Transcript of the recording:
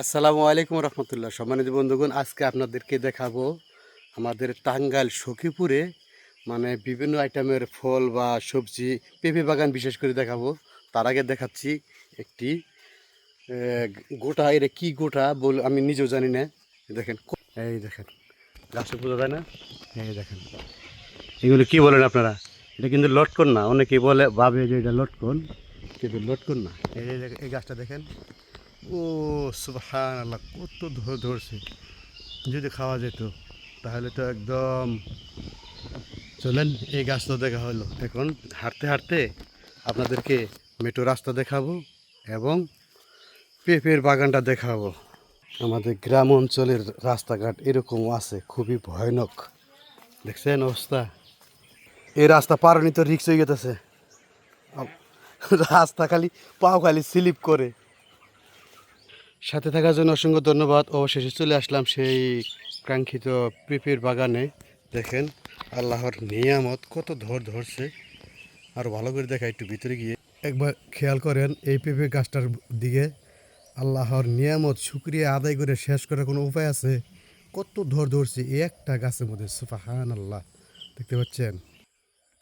আসসালামু আলাইকুম রহমতুল্লাহ। সম্মানিত বন্ধুগণ, আজকে আপনাদেরকে দেখাবো আমাদের টাঙ্গাইল সখীপুরে মানে বিভিন্ন আইটেমের ফল বা সবজি, পেঁপে বাগান বিশেষ করে দেখাবো। তার আগে দেখাচ্ছি একটি গোটা, এটা কি গোটা বল আমি নিজেও জানি না। দেখেন এই দেখেন গাছে বোঝা যায় না? এই দেখেন, এগুলো কি বলেন আপনারা? এটা কিন্তু লটকন না, অনেকেই বলে, ভাবে যে এটা লটকন। কিন্তু লটকন না। এই এই গাছটা দেখেন ও সুবহান আল্লাহ কত ধরে ধরছে যদি খাওয়া যেত, তাহলে তো একদম, চলেন এই গাছ তো দেখা হলো। এখন হাঁটতে হাঁটতে আপনাদেরকে মেট্রো রাস্তা দেখাবো এবং পেঁপের বাগানটা দেখাবো। আমাদের গ্রাম অঞ্চলের রাস্তাঘাট এরকমও আছে, খুবই ভয়ানক। দেখছেন অবস্থা? এই রাস্তা পারানি তো রিক্স হয়ে গেতেছে রাস্তা খালি পাও খালি স্লিপ করে। সাথে থাকার জন্য অসংখ্য ধন্যবাদ। অবশেষে চলে আসলাম সেই কাঙ্ক্ষিত পেঁপের বাগানে। দেখেন, আল্লাহর নিয়ামত কত ধর ধরছে। আর ভালো করে দেখা একটু ভিতরে গিয়ে। একবার খেয়াল করেন, এই পেঁপে গাছটার দিকে আল্লাহর নিয়ামত, শুক্রিয়া আদায় করে শেষ করার কোনো উপায় আছে? কত ধর ধরছে একটা গাছের মধ্যে সুফাহান আল্লাহ দেখতে পাচ্ছেন?